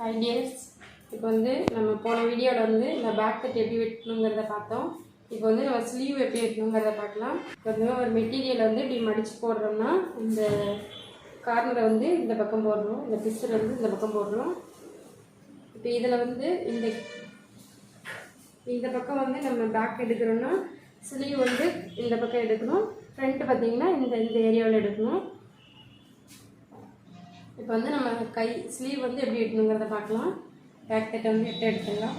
Hi tears இப்போ வந்து நம்ம போன வீடியோவில் வந்து இந்த பேக் கட் எப்படி வெட்டணுங்கிறத பார்த்தோம். இப்போ வந்து நம்ம ஸ்லீவ் எப்படி வெட்டணுங்கிறத பார்க்கலாம். இப்போ வந்து ஒரு மெட்டீரியல் வந்து இப்படி மடித்து போடுறோம்னா இந்த கார்னரை வந்து இந்த பக்கம் போடுறோம். இந்த பிஸ்டர் வந்து இந்த பக்கம் போடுறோம். இப்போ இதில் வந்து இந்த இந்த பக்கம் வந்து நம்ம பேக் எடுக்கிறோம்னா ஸ்லீவ் வந்து இந்த பக்கம் எடுக்கணும். ஃப்ரண்ட்டு பார்த்திங்கன்னா இந்த இந்த ஏரியாவில் எடுக்கணும். இப்போ வந்து நம்ம கை ஸ்லீவ் வந்து எப்படி வெட்டணுங்கிறத பார்க்கலாம். பேக் தட்டை வந்து வெட்ட எடுத்துடலாம்.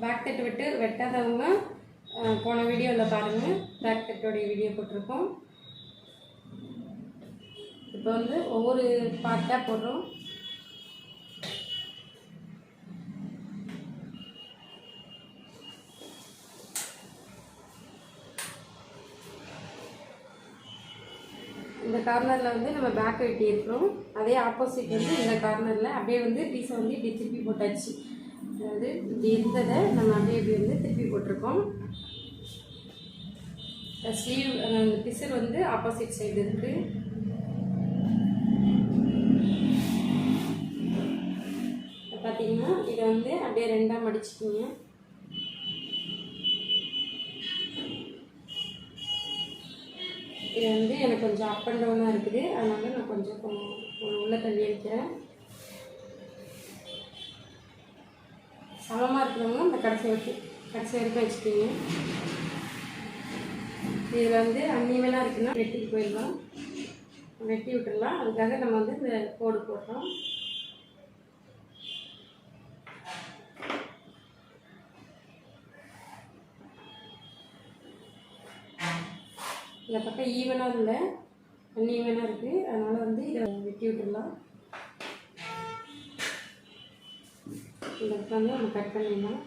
பேக் தட்டு விட்டு வெட்டாதவங்க போன வீடியோவில் பாருங்கள் பேக் தட்டோடைய வீடியோ போட்டிருக்கோம். இப்போ வந்து ஒவ்வொரு பார்ட்டாக போடுறோம். இந்த கார்னரில் வந்து நம்ம பேக் வெட்டியிருக்கிறோம் அதே ஆப்போசிட் வந்து இந்த கார்னரில் அப்படியே வந்து பீஸை வந்து இப்படி திருப்பி போட்டாச்சு. அதாவது இப்படி இருந்ததை நம்ம அப்படியே இப்படி வந்து திருப்பி போட்டிருக்கோம். ஸ்லீவ் அந்த பிசர் வந்து ஆப்போசிட் சைடு இருக்குது பார்த்தீங்கன்னா இதை வந்து அப்படியே ரெண்டாக மடிச்சுக்கிங்க. இது வந்து எனக்கு கொஞ்சம் அப் அண்ட் டவுனாக இருக்குது. அதனால நான் கொஞ்சம் கொ- உள்ள தள்ளி வைக்கிறேன் சமமாக இருக்கிறவங்க அந்த கடைசி வரைக்கும் கடைசி வரைக்கும் வச்சுக்கிங்க. இதில் வந்து அன்னீவனாக இருக்குன்னா வெட்டிட்டு போயிடலாம். வெட்டி விட்டுடலாம். அதுக்காக நம்ம வந்து இந்த கோடு போடுறோம். இந்த பக்கம் ஈவனாக இல்லை. அன்ஈவனாக இருக்குது அதனால் வந்து இதை வெட்டி விட்டுடலாம் இந்த பக்கம் வந்து நம்ம கட் பண்ணிடலாம்.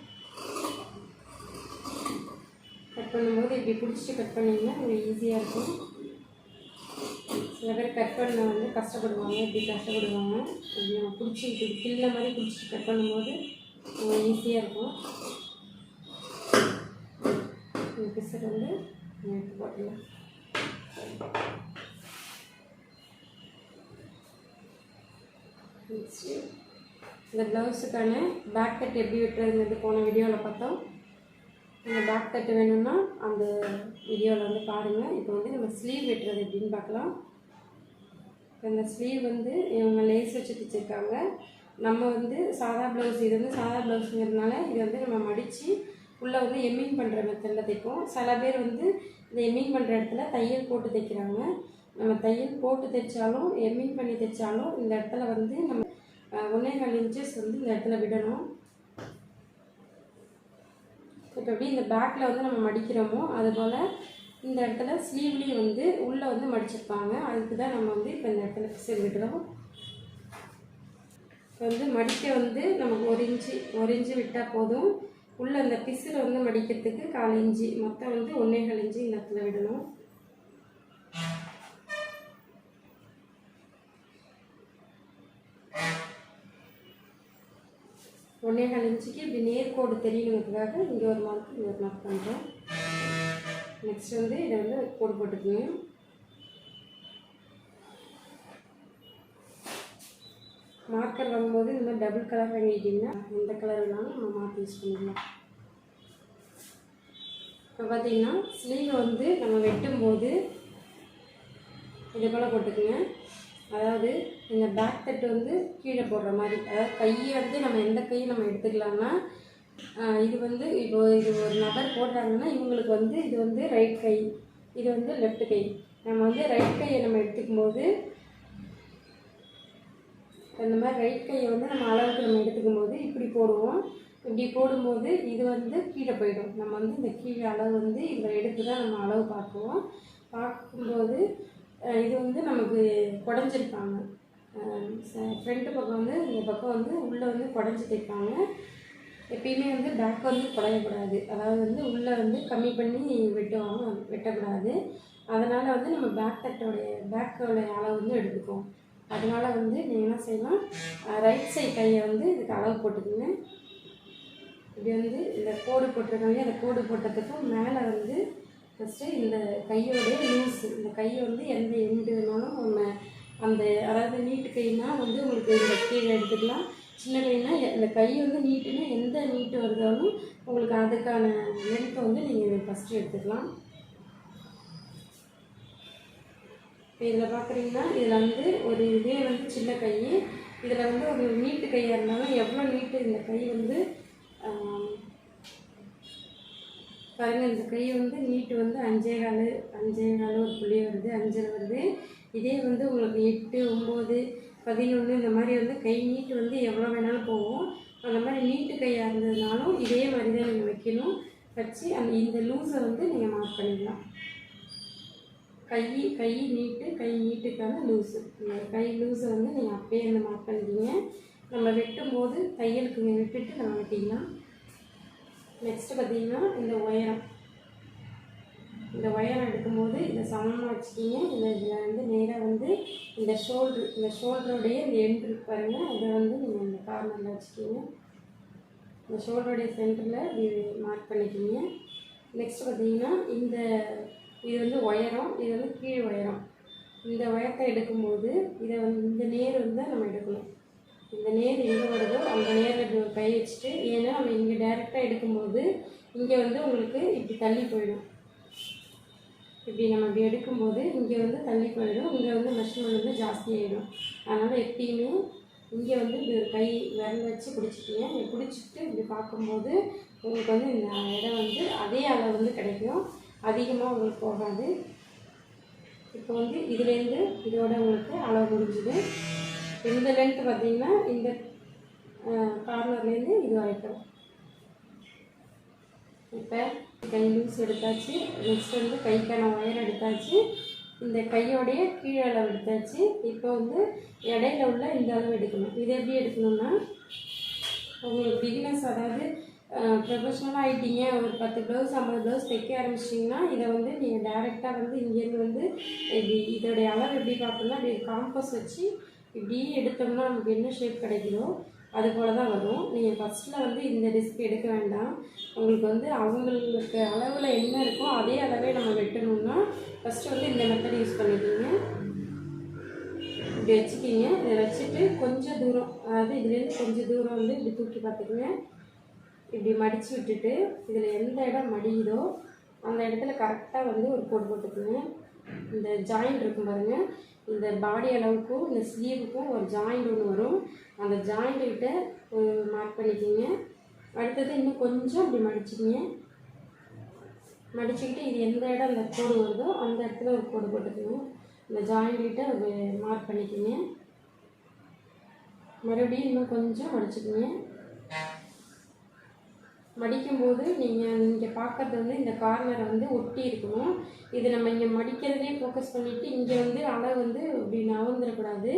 கட் பண்ணும்போது இப்படி பிடிச்சிட்டு கட் பண்ணிங்கன்னா உங்களுக்கு ஈஸியாக இருக்கும். சில பேர் கட் பண்ண வந்து கஷ்டப்படுவாங்க. இப்படி கஷ்டப்படுவாங்க. இப்படி நம்ம பிடிச்சி இப்படி கில்ல மாதிரி பிடிச்சிட்டு கட் பண்ணும்போது ஈஸியாக இருக்கும். இந்த பிசர் வந்து எடுத்து போட்டுடலாம். நெக்ஸ்ட்டு இந்த ப்ளவுஸுக்கான பேக் கட் எப்படி வெட்டுறதுங்கிறது போன வீடியோவில் பார்த்தோம். இந்த பேக் கட்டு வேணும்னா அந்த வீடியோவில் வந்து பாருங்கள் இப்போ வந்து நம்ம ஸ்லீவ் வெட்டுறது எப்படின்னு பார்க்கலாம். இப்போ இந்த ஸ்லீவ் வந்து இவங்க லேஸ் வச்சு தைச்சிருக்காங்க. நம்ம வந்து சாதா ப்ளவுஸ் இது வந்து சாதா ப்ளவுஸுங்கிறதுனால இது வந்து நம்ம மடித்து உள்ளே வந்து எம்மிங் பண்ணுற மெத்தடில் தைப்போம். சில பேர் வந்து இந்த எம்மிங் பண்ணுற இடத்துல தையல் போட்டு தைக்கிறாங்க. நம்ம தையல் போட்டு தைச்சாலும் எம்மிங் பண்ணி தைச்சாலும் இந்த இடத்துல வந்து நம்ம அஹ், கால் இன்ச்சஸ் வந்து இந்த இடத்துல விடணும். இப்போ எப்படி இந்த பேக்கில் வந்து நம்ம மடிக்கிறோமோ அதுபோல் இந்த இடத்துல ஸ்லீவ்லேயும் வந்து உள்ளே வந்து மடிச்சிருப்பாங்க. அதுக்கு தான் நம்ம வந்து இப்போ இந்த இடத்துல பிசர் விடுறோம். இப்போ வந்து மடிக்க வந்து நமக்கு ஒரு இன்ச்சு ஒரு இன்ச்சு விட்டால் போதும். உள்ளே அந்த பிசுரை வந்து மடிக்கிறதுக்கு கால் இஞ்சி மொத்தம் வந்து ஒன்றேகால் இஞ்சி இன்ச்சு இந்த இடத்துல விடணும். ஒன்றேகால் இன்ச்சுக்கு இப்படி நேர்கோடு தெரியணுங்கிறதுக்காக இங்கே ஒரு மார்க் இங்கே ஒரு மார்க் பண்ணுறோம் நெக்ஸ்ட் வந்து இதை வந்து கோடு போட்டுக்கோங்க. மார்க்கர் வரும்போது இந்த மாதிரி டபுள் கலர் வாங்கிட்டிங்கன்னா எந்த கலர் வேணாலும் நம்ம மாற்றி யூஸ் பண்ணிக்கலாம். இப்போ பார்த்தீங்கன்னா ஸ்லீவ் வந்து நம்ம வெட்டும்போது இது போல் போட்டுக்குங்க. அதாவது இந்த பேக் தட்டு வந்து கீழே போடுற மாதிரி அதாவது கையை வந்து நம்ம எந்த கையை நம்ம எடுத்துக்கலாம்னா இது வந்து இப்போ இது ஒரு நபர் போடுறாங்கன்னா இவங்களுக்கு வந்து இது வந்து ரைட் கை இது வந்து லெஃப்ட் கை. நம்ம வந்து ரைட் கையை நம்ம எடுத்துக்கும் போது இந்த மாதிரி ரைட் கையை வந்து நம்ம அளவுக்கு நம்ம எடுத்துக்கும் போது இப்படி போடுவோம். இப்படி போடும்போது இது வந்து கீழே போயிடும். நம்ம வந்து இந்த கீழே அளவு வந்து இதில் எடுத்து தான் நம்ம அளவு பார்க்குவோம். பார்க்கும்போது இது வந்து நமக்கு குடஞ்சிருப்பாங்க ஃப்ரண்ட்டு பக்கம் வந்து இந்த பக்கம் வந்து உள்ளே வந்து குடஞ்சி தைப்பாங்க எப்பயுமே வந்து பேக் வந்து குறையக்கூடாது அதாவது வந்து உள்ளே வந்து கம்மி பண்ணி வெட்டுவாங்க வெட்டக்கூடாது. அதனால் வந்து நம்ம பேக் தட்டோடைய பேக்கோடைய அளவு வந்து எடுத்துக்குவோம். அதனால் வந்து நீங்கள் என்ன செய்யலாம்? ரைட் சைட் கையை வந்து இதுக்கு அளவு போட்டுக்கோங்க. இப்படி வந்து இந்த கோடு போட்டிருக்காங்க அந்த கோடு போட்டதுக்கும் மேலே வந்து ஃபஸ்ட்டு இந்த கையோடைய லூஸ் இந்த கை வந்து எந்த எண்டு வேணாலும் நம்ம அந்த அதாவது நீட்டு கைனா வந்து உங்களுக்கு இந்த கீழே எடுத்துக்கலாம். சின்ன கைனா இந்த கை வந்து நீட்டுன்னா எந்த நீட்டு வருதாலும் உங்களுக்கு அதுக்கான லென்த்தை வந்து நீங்கள் ஃபஸ்ட்டு எடுத்துக்கலாம். இப்போ இதில் பார்க்குறீங்கன்னா இதில் வந்து ஒரு இதே வந்து சின்ன கை இதில் வந்து ஒரு நீட்டு கையாக இருந்தாலும் எவ்வளோ நீட்டு இந்த கை வந்து ஆம், இந்த கை வந்து நீட்டு வந்து அஞ்சே கால் அஞ்சே கால் ஒரு புள்ளி வருது அஞ்சில் வருது. இதே வந்து உங்களுக்கு எட்டு ஒம்பது பதினொன்று இந்த மாதிரி வந்து கை நீட்டு வந்து எவ்வளோ வேணாலும் போகும். அந்த மாதிரி நீட்டு கையாக இருந்ததுனாலும் இதே மாதிரி தான் நீங்கள் வைக்கணும். வச்சு அந்த இந்த லூஸை வந்து நீங்கள் மார்க் பண்ணிடலாம் கை கை நீட்டு கை நீட்டுக்கான லூஸு. இந்த கை லூஸை வந்து நீங்கள் அப்படியே வந்து மார்க் பண்ணிக்கிங்க. நம்ம வெட்டும் போது தையலுக்கு இங்கே விட்டுட்டு நம்ம வெட்டிக்கலாம். நெக்ஸ்ட்டு பார்த்தீங்கன்னா இந்த உயரம். இந்த உயரம் எடுக்கும்போது இதை சமமாக வச்சுக்கிங்க இந்த இதில் வந்து நேராக வந்து இந்த ஷோல்ட்ரு இந்த ஷோல்டருடைய இந்த எண்ட் இருக்கு பாருங்கள் அதை வந்து நீங்கள் இந்த கார்னரில் வச்சுக்கிங்க இந்த ஷோல்டருடைய சென்டரில் இது மார்க் பண்ணிக்கிங்க நெக்ஸ்ட் பார்த்தீங்கன்னா இந்த இது வந்து உயரம் இது வந்து கீழ் உயரம். இந்த உயரத்தை எடுக்கும்போது இதை வந்து இந்த நேர் வந்து நம்ம எடுக்கணும். இந்த நேர் எங்கே வருதோ அந்த நேரில் கை வச்சுட்டு ஏன்னா நம்ம இங்கே டேரெக்டாக எடுக்கும்போது இங்கே வந்து உங்களுக்கு இப்படி தள்ளி போயிடும். இப்படி நம்ம இப்படி எடுக்கும்போது இங்கே வந்து தள்ளி போயிடும். இங்கே வந்து மெஷர்மெண்ட் வந்து ஜாஸ்தி ஆகிடும் அதனால் எப்பயுமே இங்கே வந்து இப்படி ஒரு கை விரல் வச்சு பிடிச்சிக்கிங்க இப்படி பிடிச்சிட்டு இப்படி பார்க்கும்போது உங்களுக்கு வந்து இந்த இடம் வந்து அதே அளவு வந்து கிடைக்கும். அதிகமாக உங்களுக்கு போகாது. இப்போ வந்து இதுலேருந்து இதோட உங்களுக்கு அளவு முடிஞ்சுது. இந்த லென்த்து பார்த்தீங்கன்னா இந்த கார்னர்லேருந்து இது வரைக்கும். இப்போ கை லூஸ் எடுத்தாச்சு. நெக்ஸ்ட் வந்து கைக்கான ஒயர் எடுத்தாச்சு. இந்த கையோடைய கீழே அளவு எடுத்தாச்சு. இப்போ வந்து இடையில உள்ள இந்த அளவு எடுக்கணும். இது எப்படி எடுக்கணும்னா உங்களுக்கு பிகினஸ் அதாவது ப்ரொஃபஷ்னலாக ஆகிட்டீங்க ஒரு பத்து ப்ளவுஸ் ஐம்பது ப்ளவுஸ் தைக்க ஆரம்பிச்சிட்டிங்கன்னா இதை வந்து நீங்கள் டேரெக்டாக வந்து இங்கேருந்து வந்து இப்படி இதோடைய அளவு எப்படி பார்க்கணும்னா இப்படி காம்பஸ் வச்சு இப்படி எடுத்தோம்னா நமக்கு என்ன ஷேப் கிடைக்குதோ அது போல தான் வரும் நீங்கள் ஃபஸ்ட்டில் வந்து இந்த டிஸ்க் எடுக்க வேண்டாம். உங்களுக்கு வந்து அவங்களுக்கு அளவில் என்ன இருக்கோ அதே அளவே நம்ம வெட்டணும்னா ஃபஸ்ட்டு வந்து இந்த மெத்தட் யூஸ் பண்ணிக்கிங்க. இப்படி வச்சுக்கிங்க. இதை வச்சுட்டு கொஞ்சம் தூரம் அதாவது இதுலேருந்து கொஞ்சம் தூரம் வந்து இப்படி தூக்கி பார்த்துக்குங்க. இப்படி மடித்து விட்டுட்டு இதில் எந்த இடம் மடியுதோ அந்த இடத்துல கரெக்டாக வந்து ஒரு கோடு போட்டுக்குங்க. இந்த ஜாயிண்ட் இருக்கும் பாருங்கள் இந்த பாடி அளவுக்கும் இந்த ஸ்லீவுக்கும் ஒரு ஜாயிண்ட் ஒன்று வரும். அந்த ஜாயிண்ட்டுக்கிட்ட மார்க் பண்ணிக்கிங்க. அடுத்தது இன்னும் கொஞ்சம் இப்படி மடிச்சுக்கிங்க. மடிச்சுக்கிட்டு இது எந்த இடம் அந்த கோடு வருதோ அந்த இடத்துல ஒரு கோடு போட்டுக்கணும் இந்த ஜாயிண்ட்கிட்ட ஒரு மார்க் பண்ணிக்கிங்க. மறுபடியும் இன்னும் கொஞ்சம் மடிச்சுக்கிங்க. மடிக்கும்போது நீங்கள் இங்கே பார்க்கறது வந்து இந்த கார்னரை வந்து ஒட்டி இருக்கணும். இது நம்ம இங்கே மடிக்கிறதே ஃபோக்கஸ் பண்ணிவிட்டு இங்கே வந்து அளவு வந்து இப்படி நவந்துடக்கூடாது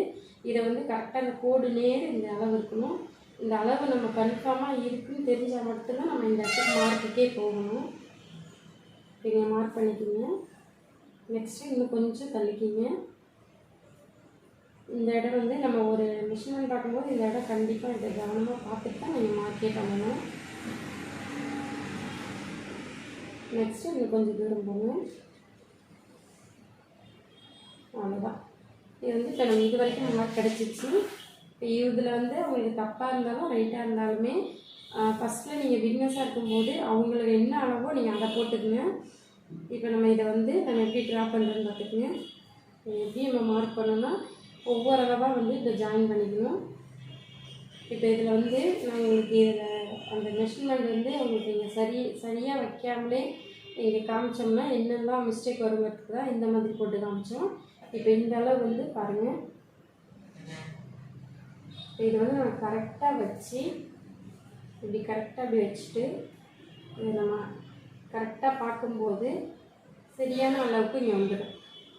இதை வந்து கரெக்டாக அந்த கோடு நேர் இந்த அளவு இருக்கணும். இந்த அளவு நம்ம கன்ஃபார்மாக இருக்குன்னு தெரிஞ்சால் மட்டும்தான் நம்ம இந்த இடத்துக்கு மார்க்குக்கே போகணும். நீங்கள் மார்க் பண்ணிக்கிங்க. நெக்ஸ்ட்டு இன்னும் கொஞ்சம் தள்ளிக்கிங்க. இந்த இடம் வந்து நம்ம ஒரு மிஷின் பார்க்கும்போது இந்த இடம் கண்டிப்பாக இதை கவனமாக பார்த்துட்டு தான் நீங்கள் மார்க்கே பண்ணணும். நெக்ஸ்ட்டு இதில் கொஞ்சம் தூரம் போங்க. அவ்வளோதான் இது வந்து இப்போ நம்ம இது வரைக்கும் நல்லா கிடச்சிச்சு இப்போ இதில் வந்து அவங்களுக்கு தப்பாக இருந்தாலும் ரைட்டாக இருந்தாலுமே ஃபஸ்ட்டில் நீங்கள் பிக்னஸாக இருக்கும்போது அவங்களுக்கு என்ன அளவோ நீங்கள் அதை போட்டுக்குங்க. இப்போ நம்ம இதை வந்து நம்ம எப்படி ட்ரா பண்ணுறோன்னு பார்த்துக்குங்க. எப்படி நம்ம மார்க் பண்ணோன்னா ஒவ்வொரு அளவாக வந்து இதை ஜாயின் பண்ணிக்கணும். இப்போ இதில் வந்து நான் உங்களுக்கு இதில் அந்த மெஷர்மெண்ட் வந்து உங்களுக்கு இங்கே சரி சரியாக வைக்காமலே இங்கே காமிச்சோம்னா என்னெல்லாம் மிஸ்டேக் வருங்கிறதுக்கு தான் இந்த மாதிரி போட்டு காமிச்சோம். இப்போ இந்த அளவு வந்து பாருங்கள் இது வந்து நம்ம கரெக்டாக வச்சு இப்படி கரெக்டாக இப்படி வச்சுட்டு இதை நம்ம கரெக்டாக பார்க்கும்போது சரியான அளவுக்கு இங்கே வந்துடும்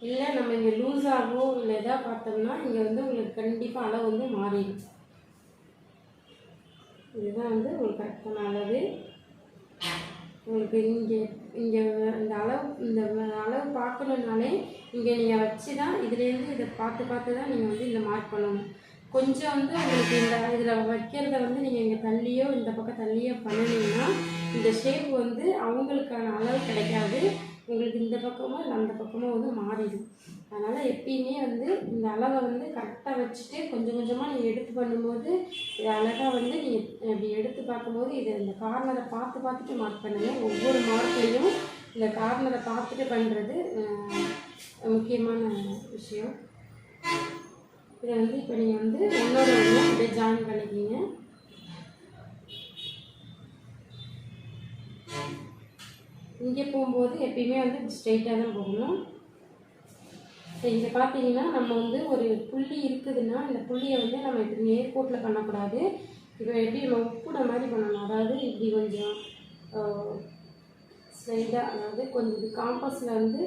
இல்லை நம்ம இங்கே லூஸாகவோ இல்லை எதாவது பார்த்தோம்னா இங்கே வந்து உங்களுக்கு கண்டிப்பாக அளவு வந்து மாறிடும். இதுதான் வந்து ஒரு கரெக்டான அளவு. உங்களுக்கு இங்கே இங்கே இந்த அளவு இந்த அளவு பார்க்கணுன்னாலே இங்கே நீங்கள் வச்சு தான் இதுலேருந்து இதை பார்த்து பார்த்து தான் நீங்கள் வந்து இந்த மார்க் பண்ணணும். கொஞ்சம் வந்து உங்களுக்கு இந்த இதில் வைக்கிறத வந்து நீங்கள் இங்கே தள்ளியோ இந்த பக்கம் தள்ளியோ பண்ணினீங்கன்னா இந்த ஷேப் வந்து அவங்களுக்கான அளவு கிடைக்காது. உங்களுக்கு இந்த பக்கமும் இல்லை அந்த பக்கமும் வந்து மாறிடும். அதனால் எப்பயுமே வந்து இந்த அளவை வந்து கரெக்டாக வச்சுட்டு கொஞ்சம் கொஞ்சமாக நீங்கள் எடுத்து பண்ணும்போது இது அழகாக வந்து நீங்கள் இப்படி எடுத்து பார்க்கும்போது இது இந்த கார்னரை பார்த்து பார்த்துட்டு மார்க் பண்ணுங்கள் ஒவ்வொரு மார்க்லேயும் இந்த கார்னரை பார்த்துட்டு பண்ணுறது முக்கியமான விஷயம். இதை வந்து இப்போ நீங்கள் வந்து ஒன்றோட ஒன்று அப்படியே ஜாயின் பண்ணிக்கிங்க. இங்கே போகும்போது எப்பயுமே வந்து ஸ்ட்ரெயிட்டாக தான் போகணும். இங்கே பார்த்தீங்கன்னா நம்ம வந்து ஒரு புள்ளி இருக்குதுன்னா இந்த புள்ளியை வந்து நம்ம இப்படி நேர்கோட்டில் பண்ணக்கூடாது. இப்போ எப்படி நம்ம உப்புட மாதிரி பண்ணணும்? அதாவது இப்படி கொஞ்சம் ஸ்லைடாக அதாவது கொஞ்சம் இது காம்பஸில் வந்து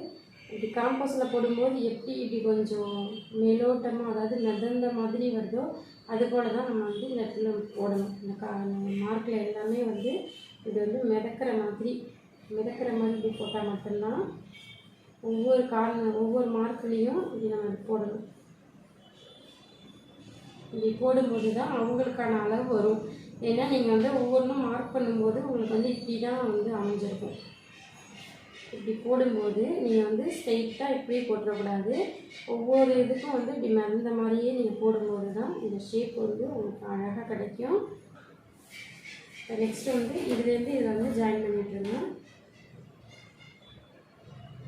இப்படி காம்பஸில் போடும்போது எப்படி இப்படி கொஞ்சம் மேலோட்டமாக அதாவது மிதந்த மாதிரி வருதோ அது போல தான் நம்ம வந்து இந்த இடத்துல போடணும். இந்த கா மார்க்கில் எல்லாமே வந்து இது வந்து மிதக்கிற மாதிரி மிதக்கிற மாதிரி இப்படி போட்டால் மட்டும்தான் ஒவ்வொரு கார்னர் ஒவ்வொரு மார்க்லேயும் இப்படி நம்ம போடணும். இப்படி போடும்போது தான் அவங்களுக்கான அளவு வரும். ஏன்னா நீங்கள் வந்து ஒவ்வொன்றும் மார்க் பண்ணும்போது உங்களுக்கு வந்து இப்படி தான் வந்து அமைஞ்சிருக்கும். இப்படி போடும்போது நீங்கள் வந்து ஸ்ட்ரெயிட்டாக இப்படியே போட்டுறக்கூடாது. ஒவ்வொரு இதுக்கும் வந்து இப்படி மறந்த மாதிரியே நீங்கள் போடும்போது தான் இந்த ஷேப் வந்து உங்களுக்கு அழகாக கிடைக்கும். நெக்ஸ்ட்டு வந்து இதுலேருந்து இதை வந்து ஜாயின் பண்ணி இருந்தோம்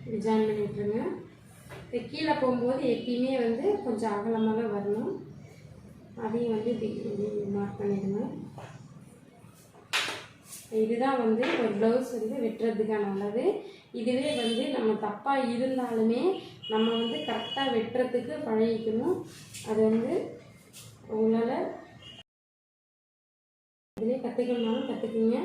இப்படி ஜாயின் பண்ணி விட்டுருங்க இப்போ கீழே போகும்போது எப்பயுமே வந்து கொஞ்சம் அகலமாக தான் வரணும். அதையும் வந்து இப்படி மார்க் பண்ணிடுங்க. இதுதான் வந்து ஒரு ப்ளவுஸ் வந்து வெட்டுறதுக்கான அளவு. இதுவே வந்து நம்ம தப்பாக இருந்தாலுமே நம்ம வந்து கரெக்டாக வெட்டுறதுக்கு பழகிக்கணும். அது வந்து உங்களால் இதிலே கற்றுக்கணுனாலும் கற்றுக்குங்க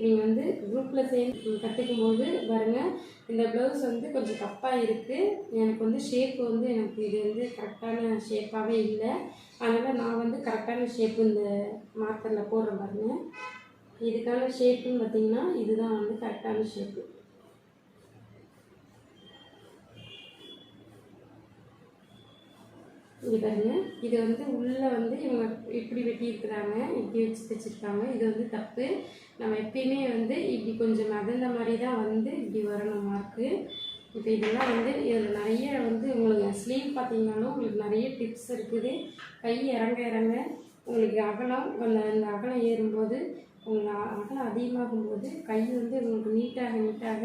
நீங்கள் வந்து குரூப்பில் சேர்ந்து கற்றுக்கும் போது பாருங்கள் இந்த ப்ளவுஸ் வந்து கொஞ்சம் தப்பாக இருக்குது எனக்கு வந்து ஷேப் வந்து எனக்கு இது வந்து கரெக்டான ஷேப்பாகவே இல்லை. அதனால் நான் வந்து கரெக்டான ஷேப்பு இந்த மார்க்கரில் போடுற பாருங்கள் இதுக்கான ஷேப்புன்னு பார்த்தீங்கன்னா இதுதான் வந்து கரெக்டான ஷேப்பு இது பாருங்க. இது வந்து உள்ளே வந்து இவங்க இப்படி வெட்டியிருக்கிறாங்க இப்படி வச்சு தைச்சிருக்காங்க இது வந்து தப்பு. நம்ம எப்பயுமே வந்து இப்படி கொஞ்சம் மிதந்த மாதிரி தான் வந்து இப்படி வரணும் மார்க்கு இப்போ இதெல்லாம் வந்து இதில் நிறைய வந்து உங்களுக்கு ஸ்லீவ் பார்த்தீங்கன்னாலும் உங்களுக்கு நிறைய டிப்ஸ் இருக்குது. கை இறங்க இறங்க உங்களுக்கு அகலம் அந்த இந்த அகலம் ஏறும்போது உங்களுக்கு அகலம் அதிகமாகும்போது கை வந்து உங்களுக்கு நீட்டாக நீட்டாக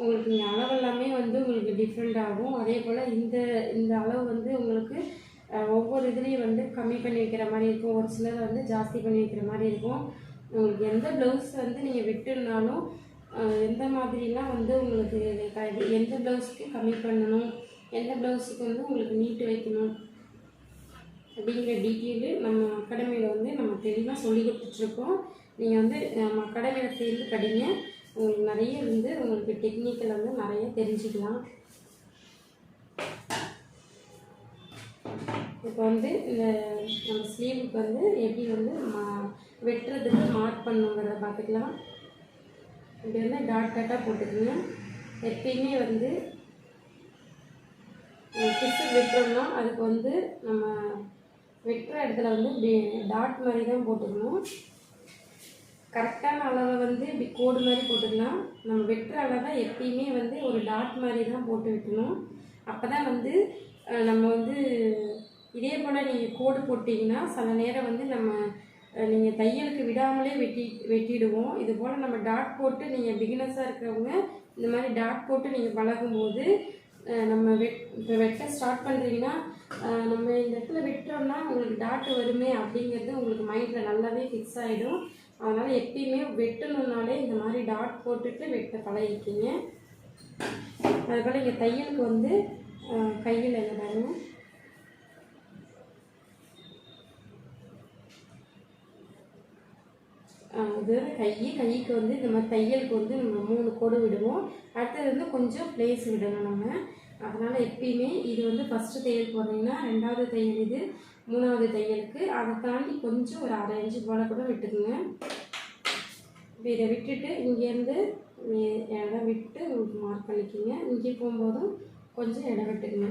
உங்களுக்கு இந்த அளவு எல்லாமே வந்து உங்களுக்கு டிஃப்ரெண்ட் ஆகும். அதே போல் இந்த இந்த அளவு வந்து உங்களுக்கு ஒவ்வொரு இதுலேயும் வந்து கம்மி பண்ணி வைக்கிற மாதிரி இருக்கும். ஒரு சிலர் வந்து ஜாஸ்தி பண்ணி வைக்கிற மாதிரி இருக்கும். உங்களுக்கு எந்த ப்ளவுஸ் வந்து நீங்கள் விட்டுனாலும் எந்த மாதிரிலாம் வந்து உங்களுக்கு இது எந்த ப்ளவுஸ்க்கு கம்மி பண்ணணும்? எந்த ப்ளவுஸுக்கு வந்து உங்களுக்கு நீட்டு வைக்கணும்? அப்படிங்கிற டீட்டெயிலு நம்ம அகாடமியில் வந்து நம்ம தெளிவாக சொல்லி கொடுத்துட்ருக்கோம். நீங்கள் வந்து நம்ம அகாடமியில் சேர்ந்து படிங்க. உங்களுக்கு நிறைய வந்து உங்களுக்கு டெக்னிக்கல் வந்து நிறைய தெரிஞ்சுக்கலாம். இப்போ வந்து இந்த நம்ம ஸ்லீவுக்கு வந்து எப்படி வந்து மா வெட்டுறதுக்கு மார்க் பண்ணுங்கிறத பார்த்துக்கலாம். இப்படி வந்து டாட் டாட்டாக போட்டுக்கோங்க. எப்பயுமே வந்து பிசு வெட்டுறோம்னா அதுக்கு வந்து நம்ம வெட்டுற இடத்துல வந்து இப்படி டாட் மாதிரி தான் போட்டுக்கணும். கரெக்டான அளவை வந்து இப்படி கோடு மாதிரி போட்டுக்கலாம். நம்ம வெட்டுற அளவை எப்பயுமே வந்து ஒரு டாட் மாதிரி தான் போட்டு வைக்கணும் அப்போ தான் வந்து நம்ம வந்து இதே போல் நீங்கள் கோடு போட்டிங்கன்னா சில நேரம் வந்து நம்ம நீங்கள் தையலுக்கு விடாமலே வெட்டி வெட்டிடுவோம். இது போல் நம்ம டாட் போட்டு நீங்கள் பிகினஸாக இருக்கிறவங்க இந்த மாதிரி டாட் போட்டு நீங்கள் பழகும்போது நம்ம வெட் இப்போ வெட்ட ஸ்டார்ட் பண்ணுறீங்கன்னா நம்ம இந்த இடத்துல வெட்டுறோம்னா உங்களுக்கு டாட் வருமே அப்படிங்கிறது உங்களுக்கு மைண்டில் நல்லாவே ஃபிக்ஸ் ஆகிடும் அதனால் எப்பயுமே வெட்டணுன்னாலே இந்த மாதிரி டாட் போட்டுட்டு வெட்ட பழகிக்கிங்க. அதுபோல் இங்கே தையலுக்கு வந்து கையில் என்ன பாருங்க அஹ், இது வந்து கை கைக்கு வந்து இந்த மாதிரி தையலுக்கு வந்து நம்ம மூணு கோடு விடுவோம். அடுத்தது வந்து கொஞ்சம் ப்ளேஸ் விடணும் நம்ம. அதனால் எப்பயுமே இது வந்து ஃபஸ்ட்டு தையல் போடுறீங்கன்னா ரெண்டாவது தையல் இது மூணாவது தையலுக்கு. அதை தாண்டி கொஞ்சம் ஒரு அரை இன்ச்சு போல கூட விட்டுக்குங்க. இப்போ இதை விட்டுட்டு இங்கேருந்து இடம் விட்டு உங்களுக்கு மார்க் பண்ணிக்கிங்க. இங்கே போகும்போதும் கொஞ்சம் இடம் விட்டுக்குங்க.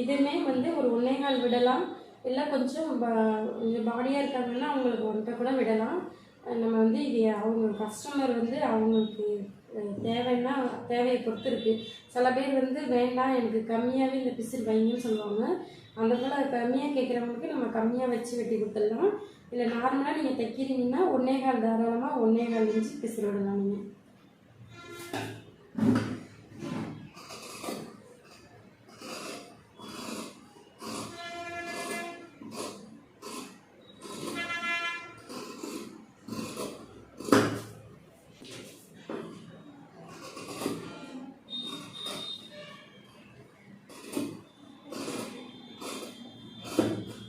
இதுவுமே வந்து ஒரு ஒன்னேகால் விடலாம். இல்லை கொஞ்சம் கொஞ்சம் பாடியாக இருக்காங்கன்னா அவங்களுக்கு ஒன்றை கூட விடலாம். நம்ம வந்து இது அவங்க கஸ்டமர் வந்து அவங்களுக்கு தேவைன்னா தேவையை பொறுத்து இருக்குது சில பேர் வந்து வேண்டாம் எனக்கு கம்மியாகவே இந்த பிசில் வைங்கன்னு சொல்லுவாங்க. அந்த போல் கம்மியாக கேட்குறவங்களுக்கு நம்ம கம்மியாக வச்சு வெட்டி கொடுத்துடலாம். இல்லை நார்மலாக நீங்கள் தைக்கிறீங்கன்னா ஒன்றே கால் தாராளமாக ஒன்றே கால் இன்ச்சு பிசில் விடலாம் நீங்கள்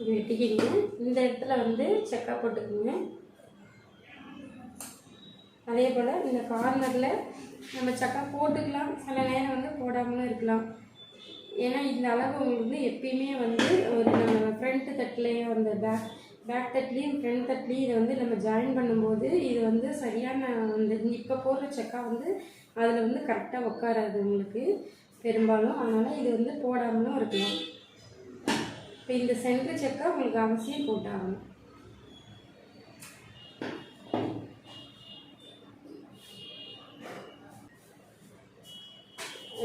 இது வெட்டிக்கிங்க. இந்த இடத்துல வந்து செக்கா போட்டுக்குங்க. அதே போல் இந்த கார்னரில் நம்ம சக்கா போட்டுக்கலாம். சில நேரம் வந்து போடாமலும் இருக்கலாம். ஏன்னா இந்த அளவு உங்களுக்கு வந்து எப்பயுமே வந்து ஒரு நம்ம ஃப்ரண்ட் தட்டிலையும் அந்த பேக் பேக் தட்லேயும் ஃப்ரண்ட் தட்லேயும் இதை வந்து நம்ம ஜாயின் பண்ணும்போது இது வந்து சரியான அந்த இப்போ போடுற செக்கா வந்து அதில் வந்து கரெக்டாக உட்காராது உங்களுக்கு. பெரும்பாலும். அதனால் இது வந்து போடாமலும் இருக்கலாம். இப்போ இந்த சென்ட்ரு செக்கை உங்களுக்கு அவசியம் போட்டாகணும்.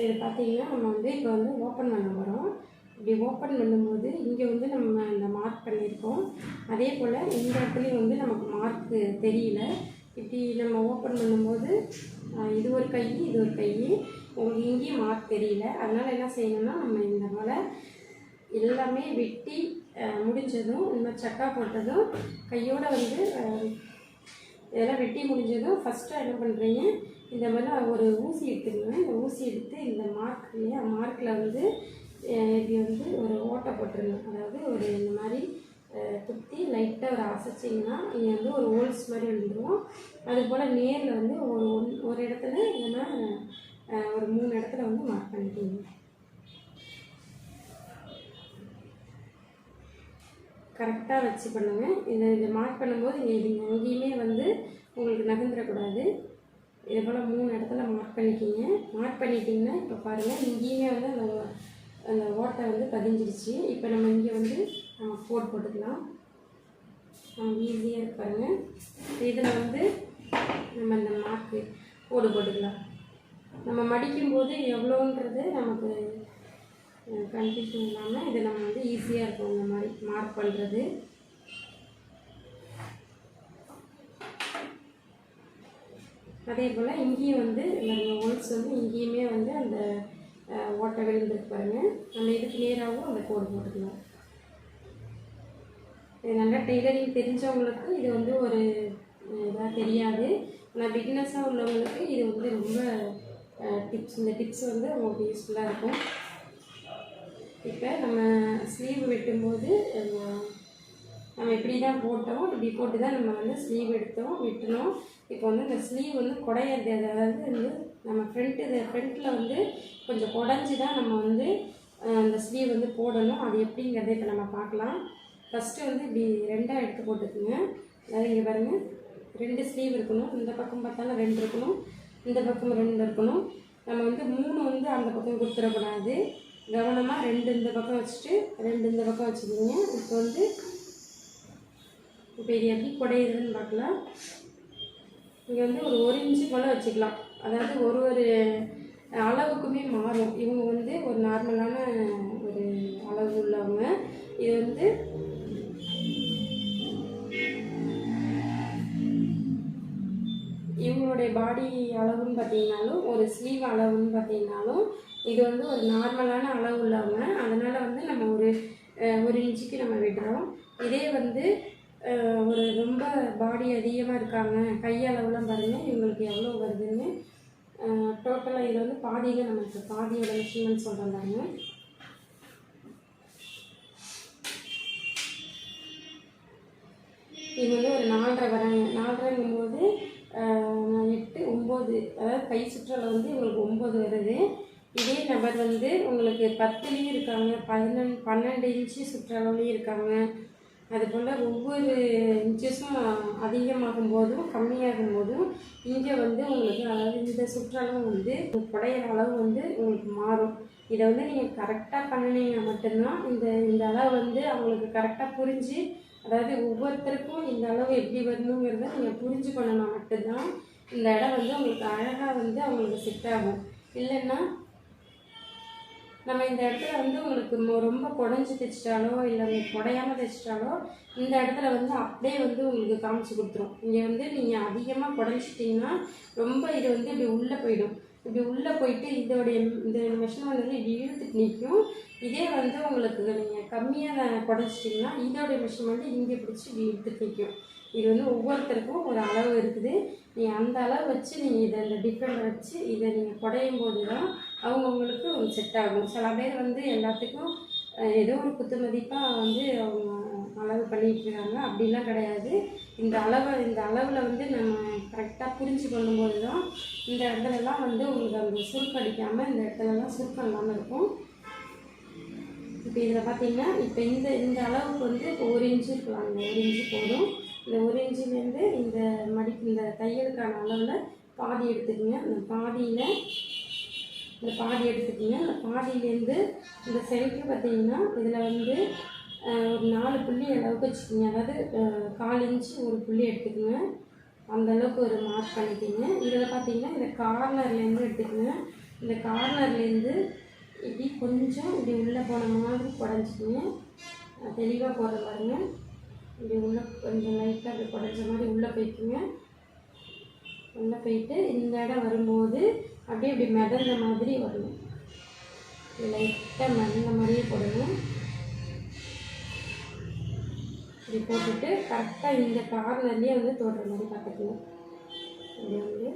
இது பார்த்தீங்கன்னா நம்ம வந்து இப்போ வந்து ஓப்பன் பண்ண போகிறோம் இப்படி ஓப்பன் பண்ணும்போது இங்கே வந்து நம்ம இந்த மார்க் பண்ணியிருக்கோம். அதே போல் இந்த இடத்துலையும் வந்து நமக்கு மார்க்கு தெரியல. இப்படி நம்ம ஓப்பன் பண்ணும்போது இது ஒரு கை இது ஒரு கை. உங்களுக்கு இங்கேயும் மார்க் தெரியல. அதனால் என்ன செய்யணும்னா நம்ம இந்த போல் எல்லாமே வெட்டி முடிஞ்சதும் இந்த மாதிரி சக்கா போட்டதும் கையோடு வந்து இதெல்லாம் வெட்டி முடிஞ்சதும் ஃபஸ்ட்டாக என்ன பண்ணுறீங்க இந்த மாதிரி ஒரு ஊசி எடுத்துக்கோங்க இந்த ஊசி எடுத்து இந்த மார்க் இல்லையா மார்க்கில் வந்து இது இப்படி வந்து ஒரு ஓட்டை போட்டுருங்க. அதாவது ஒரு இந்த மாதிரி குத்தி லைட்டாக ஒரு அசைச்சிங்கன்னா இங்கே வந்து ஒரு ஹோல்ஸ் மாதிரி வந்துடுவோம் அது போல் நேரில் வந்து ஒரு ஒன் ஒரு இடத்துல இல்லைன்னா ஒரு மூணு இடத்துல வந்து மார்க் பண்ணிக்கிங்க. கரெக்டாக வச்சு பண்ணுங்கள் இதை இதை மார்க் பண்ணும்போது இது எங்கேயுமே வந்து உங்களுக்கு நகர்ந்துடக்கூடாது. இது போல் மூணு இடத்துல மார்க் பண்ணிக்கிங்க மார்க் பண்ணிட்டீங்கன்னா இப்போ பாருங்கள் இங்கேயுமே வந்து அந்த அந்த ஓட்டை வந்து பதிஞ்சிருச்சு இப்போ நம்ம இங்கே வந்து நம்ம கோட் போட்டுக்கலாம். ஈஸியாக இருப்பாருங்க பாருங்க. இதில் வந்து நம்ம இந்த மார்க்கு கோடு போட்டுக்கலாம். நம்ம மடிக்கும்போது எவ்வளோன்றது நமக்கு கன்ஃபியூஷன் இல்லாமல் இதை நம்ம வந்து ஈஸியாக இருக்கும் இந்த மாதிரி மார்க் பண்ணுறது அதே போல் இங்கேயும் வந்து நம்ம ஹோல்ஸ் வந்து இங்கேயுமே வந்து அந்த ஓட்டை விழுந்துருக்கு பாருங்கள் நம்ம இதுக்கு நேராகவும் அந்த கோடு போட்டுக்கலாம். இது நல்லா டெய்லரிங் தெரிஞ்சவங்களுக்கு இது வந்து ஒரு இதாக தெரியாது. ஆனால் பிக்னஸாக உள்ளவங்களுக்கு இது வந்து ரொம்ப டிப்ஸ் இந்த டிப்ஸ் வந்து அவங்களுக்கு யூஸ்ஃபுல்லாக இருக்கும். இப்போ நம்ம ஸ்லீவ் வெட்டும்போது நம்ம இப்படி தான் போட்டோம் இப்படி போட்டு தான் நம்ம வந்து ஸ்லீவ் எடுத்தோம் வெட்டினோம். இப்போ வந்து இந்த ஸ்லீவ் வந்து குடையிறது அதாவது வந்து நம்ம ஃப்ரண்ட்டு ஃப்ரண்ட்டில் வந்து கொஞ்சம் குடஞ்சி தான் நம்ம வந்து அந்த ஸ்லீவ் வந்து போடணும். அது எப்படிங்கிறத இப்போ நம்ம பார்க்கலாம். ஃபஸ்ட்டு வந்து இப்படி ரெண்டாக எடுத்து போட்டுக்குங்க. அதாவது இங்கே பாருங்கள் ரெண்டு ஸ்லீவ் இருக்கணும். இந்த பக்கம் பார்த்தாலும் ரெண்டு இருக்கணும். இந்த பக்கம் ரெண்டு இருக்கணும். நம்ம வந்து மூணு வந்து அந்த பக்கம் கொடுத்துடக்கூடாது. கவனமாக ரெண்டு இந்த பக்கம் வச்சுட்டு ரெண்டு இந்த பக்கம் வச்சுக்கிங்க. இப்போ வந்து இப்போ இது எப்படி குடையுதுன்னு பார்க்கலாம். இங்கே வந்து ஒரு ஒரு இன்ச்சு போல் வச்சுக்கலாம். அதாவது ஒரு ஒரு அளவுக்குமே மாறும். இவங்க வந்து ஒரு நார்மலான ஒரு அளவு உள்ளவங்க. இது வந்து இவங்களுடைய பாடி அளவுன்னு பார்த்தீங்கன்னாலும் ஒரு ஸ்லீவ் அளவுன்னு பார்த்தீங்கன்னாலும் இது வந்து ஒரு நார்மலான அளவு இல்லாமல் அதனால் வந்து நம்ம ஒரு ஒரு இன்ச்சுக்கு நம்ம விடுறோம் இதே வந்து ஒரு ரொம்ப பாடி அதிகமாக இருக்காங்க கையளவுலாம் பாருங்கள் இவங்களுக்கு எவ்வளோ வருதுன்னு. டோட்டலாக இது வந்து பாதியில் நமக்கு பாதியோட மெஷர்மெண்ட் சொல்கிறாங்க பாருங்க. இது வந்து ஒரு நாலரை வராங்க. நாலரைங்கும் போது எட்டு ஒம்பது அதாவது கை சுற்றலை வந்து இவங்களுக்கு ஒம்பது வருது. இதே நபர் வந்து உங்களுக்கு பத்துலேயும் இருக்காங்க பதினொன்று பன்னெண்டு இன்ச்சு சுற்றளவுலேயும் இருக்காங்க. அதுபோல் ஒவ்வொரு இன்ச்சஸும் அதிகமாகும் போதும் கம்மியாகும் போதும் இங்கே வந்து உங்களுக்கு அதாவது இந்த சுற்றளவு வந்து குடையிற அளவு வந்து உங்களுக்கு மாறும். இதை வந்து நீங்கள் கரெக்டாக பண்ணினீங்க மட்டும்தான் இந்த இந்த அளவு வந்து அவங்களுக்கு கரெக்டாக புரிஞ்சு அதாவது ஒவ்வொருத்தருக்கும் இந்த அளவு எப்படி வரணுங்கிறத நீங்கள் புரிஞ்சு பண்ணனா மட்டும்தான் இந்த இடம் வந்து உங்களுக்கு அழகாக வந்து அவங்களுக்கு செட் ஆகும். இல்லைன்னா நம்ம இந்த இடத்துல வந்து உங்களுக்கு மொ- ரொம்ப குடஞ்சி தைச்சிட்டாலோ இல்லை உங்களுக்கு குடையாம தைச்சிட்டாலோ இந்த இடத்துல வந்து அப்படியே வந்து உங்களுக்கு காமிச்சு கொடுத்துரும். இங்கே வந்து நீங்கள் அதிகமாக குடஞ்சிட்டிங்கன்னா ரொம்ப இது வந்து இப்படி உள்ளே போயிடும். இப்படி உள்ளே போயிட்டு இதோடைய இந்த மெஷின்மெண்ட் வந்து இப்படி இழுத்துட்டு நிற்கும். இதே வந்து உங்களுக்கு நீங்கள் கம்மியாக குடஞ்சிட்டிங்கன்னா இதோடைய மெஷின்மெண்ட் இங்கே பிடிச்சி இப்படி இழுத்துட்டு நிற்கும். இது வந்து ஒவ்வொருத்தருக்கும் ஒரு அளவு இருக்குது. நீங்கள் அந்த அளவு வச்சு நீங்கள் இதை இந்த டிஃப்ரெண்ட் வச்சு இதை நீங்கள் குடையும் போது தான் அவங்கவுங்களுக்கு செட் ஆகும். சில பேர் வந்து எல்லாத்துக்கும் ஏதோ ஒரு குத்து மதிப்பாக வந்து அவங்க அளவு பண்ணிட்டு இருக்காங்க. அப்படிலாம் கிடையாது. இந்த அளவை இந்த அளவில் வந்து நம்ம கரெக்டாக புரிஞ்சு பண்ணும்போது தான் இந்த இடத்துலலாம் வந்து உங்களுக்கு அந்த சுருக்கம் அடிக்காமல் இந்த இடத்துலலாம் சுருக்கம் இல்லாமல் இருக்கும். இப்போ இதில் பார்த்தீங்கன்னா இப்போ இந்த இந்த அளவுக்கு வந்து இப்போ ஒரு இன்ச்சு இருக்கலாம். இந்த ஒரு இன்ச்சு போதும். இந்த ஒரு இன்ச்சுலேருந்து இந்த மடி இந்த தையலுக்கான அளவில் பாதி எடுத்துக்கோங்க. அந்த பாதியில் இந்த பாதி எடுத்துக்கிங்க அந்த பாதியிலேருந்து இந்த சென்டர் பார்த்தீங்கன்னா இதில் வந்து ஒரு நாலு புள்ளி அளவுக்கு வச்சுக்கோங்க. அதாவது கால் இன்ச்சு ஒரு புள்ளி எடுத்துக்கோங்க. அந்த அளவுக்கு ஒரு மார்க் பண்ணிக்கோங்க. இதில் பார்த்தீங்கன்னா இந்த கார்னர்லேருந்து எடுத்துக்கோங்க. இந்த கார்னர்லேருந்து இப்படி கொஞ்சம் இப்படி உள்ளே போன மாதிரி குடஞ்சிக்கோங்க. தெளிவாக போகிற பாருங்க. இப்படி உள்ளே கொஞ்சம் லைட்டாக அப்படி குடஞ்ச மாதிரி உள்ளே போய்க்குங்க. உள்ளே போயிட்டு இந்த இடம் வரும்போது அப்படியே இப்படி மிதந்த மாதிரி வரணும் லைட்டாக மிதந்த மாதிரியே போடணும். இப்படி போட்டுட்டு கரெக்டாக இந்த கார்னர்லேயே வந்து தோடுற மாதிரி பார்த்துக்கணும். இப்படி வந்து.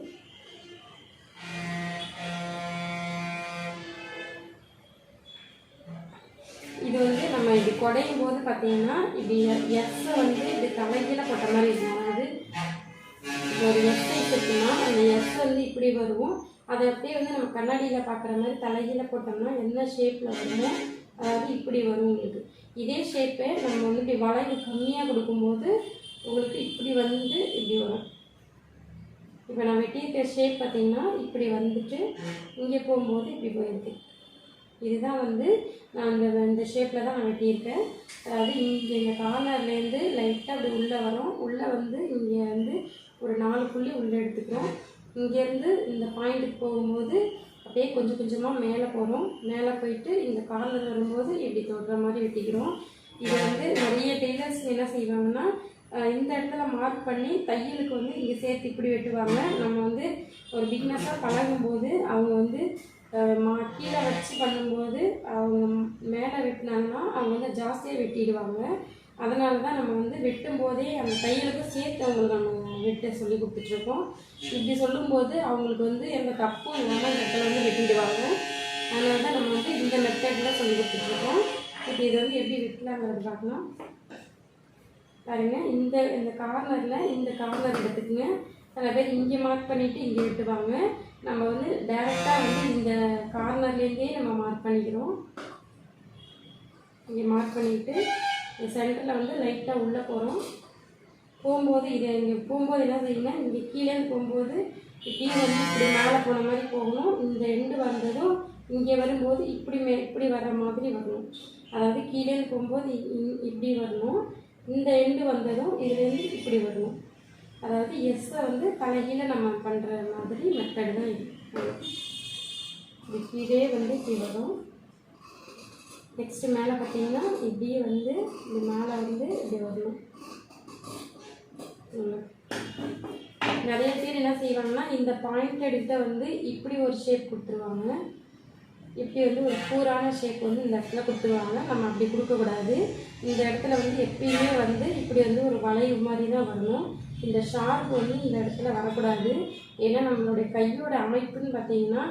இது வந்து நம்ம இப்படி குடையும் போது பார்த்தீங்கன்னா இப்படி எஸ்ஸை வந்து இப்படி தலைகீழ போட்ட மாதிரி இருக்கும். அதாவது ஒரு எஸ் சைஸ் இருக்குன்னா அந்த எஸ் வந்து இப்படி வருவோம். அதை அப்படியே வந்து நம்ம கண்ணாடியில் பார்க்குற மாதிரி தலையில் போட்டோம்னா என்ன ஷேப்பில் வருமோ அதாவது இப்படி வரும் உங்களுக்கு. இதே ஷேப்பை நம்ம வந்து இப்படி வளைவு கம்மியாக கொடுக்கும்போது உங்களுக்கு இப்படி வந்து இப்படி வரும். இப்போ நான் வெட்டியிருக்க ஷேப் பார்த்தீங்கன்னா இப்படி வந்துட்டு இங்கே போகும்போது இப்படி போயிருக்கு. இதுதான் வந்து நான் இந்த இந்த ஷேப்பில் தான் நான் வெட்டியிருக்கேன். அதாவது இங்கே இந்த கார்னர்லேருந்து லைட்டாக அப்படி உள்ளே வரும். உள்ளே வந்து இங்கே வந்து ஒரு நாலு புள்ளி உள்ளே எடுத்துக்கிறோம். இங்கேருந்து இந்த பாயிண்ட்டுக்கு போகும்போது அப்படியே கொஞ்சம் கொஞ்சமாக மேலே போகிறோம் மேலே போயிட்டு இந்த கார்னர் வரும்போது இப்படி தொடுற மாதிரி வெட்டிக்கிறோம். இது வந்து நிறைய டெய்லர்ஸ் என்ன செய்வாங்கன்னா இந்த இடத்துல மார்க் பண்ணி தையலுக்கு வந்து இங்கே சேர்த்து இப்படி வெட்டுவாங்க. நம்ம வந்து ஒரு பிக்னஸாக பழகும்போது அவங்க வந்து மா கீழே வச்சு பண்ணும்போது அவங்க மேலே வெட்டினாங்கன்னா அவங்க வந்து ஜாஸ்தியாக வெட்டிடுவாங்க. அதனால தான் நம்ம வந்து வெட்டும் போதே அந்த தையலுக்கும் சேர்த்து அவங்களுக்கு நம்ம வெட்ட சொல்லி கொடுத்துட்ருக்கோம். இப்படி சொல்லும்போது அவங்களுக்கு வந்து எந்த தப்பும் இல்லாமல் இந்த வந்து வெட்டிடுவாங்க. அதனால தான் நம்ம வந்து இந்த மெத்தடில் சொல்லி கொடுத்துட்ருக்கோம். இப்போ இது வந்து எப்படி வெட்டலாங்கிறது பார்க்கலாம். பாருங்க இந்த இந்த கார்னரில் இந்த கார்னர் எடுத்துக்கங்க. சில பேர் இங்கே மார்க் பண்ணிவிட்டு இங்கே வெட்டுவாங்க. நம்ம வந்து டைரெக்டாக வந்து இந்த கார்னர்லேருந்தே நம்ம மார்க் பண்ணிக்கிறோம். இங்கே மார்க் பண்ணிவிட்டு இந்த சென்டரில் வந்து லைட்டாக உள்ளே போகிறோம் போகும்போது இதை இங்கே போகும்போது என்ன செய்யணும் இங்கே கீழே போகும்போது கீழே வந்து இப்படி மேலே போன மாதிரி போகணும். இந்த எண்டு வந்ததும் இங்கே வரும்போது இப்படி மே இப்படி வர்ற மாதிரி வரணும். அதாவது கீழே போகும்போது இப்படி வரணும். இந்த எண்டு வந்ததும் இதுலேருந்து இப்படி வரணும். அதாவது எஸ்ஸை வந்து தலைகீழ நம்ம பண்ணுற மாதிரி மெத்தடு தான் இது. இது கீழே வந்து இப்படி வரும். நெக்ஸ்ட்டு மேலே பார்த்தீங்கன்னா இப்படியே வந்து இந்த மேலே வந்து இப்படி வரணும். நிறைய பேர் என்ன செய்வாங்கன்னா இந்த பாயிண்ட் எடுத்த வந்து இப்படி ஒரு ஷேப் கொடுத்துருவாங்க. இப்படி வந்து ஒரு பூரான ஷேப் வந்து இந்த இடத்துல கொடுத்துருவாங்க நம்ம அப்படி கொடுக்கக்கூடாது. இந்த இடத்துல வந்து எப்பயுமே வந்து இப்படி வந்து ஒரு வளைவு மாதிரி தான் வரணும். இந்த ஷார்ப் வந்து இந்த இடத்துல வரக்கூடாது. ஏன்னா நம்மளுடைய கையோட அமைப்புன்னு பார்த்தீங்கன்னா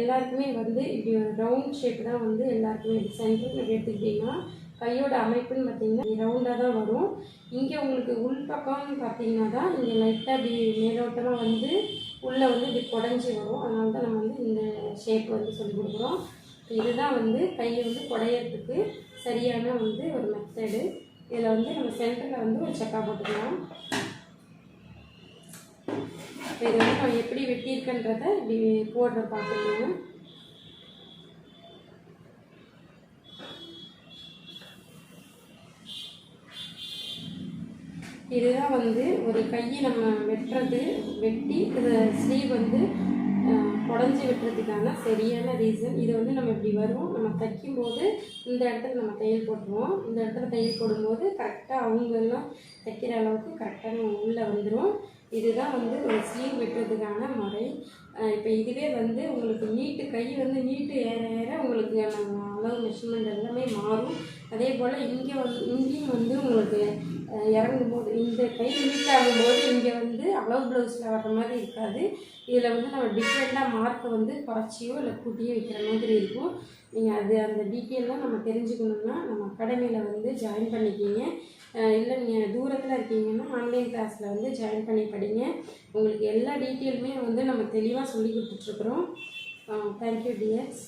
எல்லாருக்குமே வந்து இப்படி ஒரு ரவுண்ட் ஷேப் தான் வந்து எல்லாருக்குமே சென்டர் எடுத்துக்கிட்டிங்கன்னா கையோட அமைப்புன்னு பார்த்தீங்கன்னா ரவுண்டாக தான் வரும். இங்கே உங்களுக்கு உள்பக்கம்னு பார்த்தீங்கன்னா தான் இங்கே லைட்டாக இப்படி மேலோட்டமாக வந்து உள்ளே வந்து இப்படி குடஞ்சி வரும். அதனால தான் நம்ம வந்து இந்த ஷேப் வந்து சொல்லி கொடுக்குறோம். இதுதான் வந்து கையை வந்து குடையறதுக்கு சரியான வந்து ஒரு மெத்தடு இதில் வந்து நம்ம சென்டரில் வந்து ஒரு செக்கா போட்டுக்கலாம். இப்போ இது வந்து நான் எப்படி வெட்டியிருக்கன்றதை இப்படி போடுற பார்த்துக்கோங்க இதுதான் வந்து ஒரு கையை நம்ம வெட்டுறது வெட்டி இதை ஸ்லீவ் வந்து குடஞ்சி வெட்டுறதுக்கான சரியான ரீசன் இது வந்து நம்ம இப்படி வரும் நம்ம தைக்கும்போது இந்த இடத்துல நம்ம தையல் போட்டுருவோம். இந்த இடத்துல தையல் போடும்போது கரெக்டாக அவங்கெல்லாம் தைக்கிற அளவுக்கு கரெக்டாக நம்ம உள்ளே வந்துடும் இதுதான் வந்து ஒரு ஸ்லீவ் வெட்டுறதுக்கான முறை. இப்போ இதுவே வந்து உங்களுக்கு நீட்டு கை வந்து நீட்டு ஏற ஏற உங்களுக்கு அளவு மெஷர்மெண்ட் எல்லாமே மாறும். அதே போல் இங்கே வந்து இங்கேயும் வந்து உங்களுக்கு இறங்கும்போது இந்த கை லிமிட் ஆகும்போது இங்கே வந்து அளவு ப்ளவுஸில் வர்ற மாதிரி இருக்காது. இதில் வந்து நம்ம டிஃப்ரெண்ட்டாக மார்க்கை வந்து குறைச்சியோ இல்லை கூட்டியோ வைக்கிற மாதிரி இருக்கும். நீங்கள் அது அந்த டீட்டெயிலாம் நம்ம தெரிஞ்சுக்கணுன்னா நம்ம அகாடமியில் வந்து ஜாயின் பண்ணிக்கிங்க. இல்லை நீங்கள் தூரத்தில் இருக்கீங்கன்னா ஆன்லைன் கிளாஸில் வந்து ஜாயின் பண்ணி படிங்க. உங்களுக்கு எல்லா டீட்டெயிலுமே வந்து நம்ம தெளிவாக சொல்லி கொடுத்துட்ருக்குறோம் தேங்க்யூ டிஎஸ்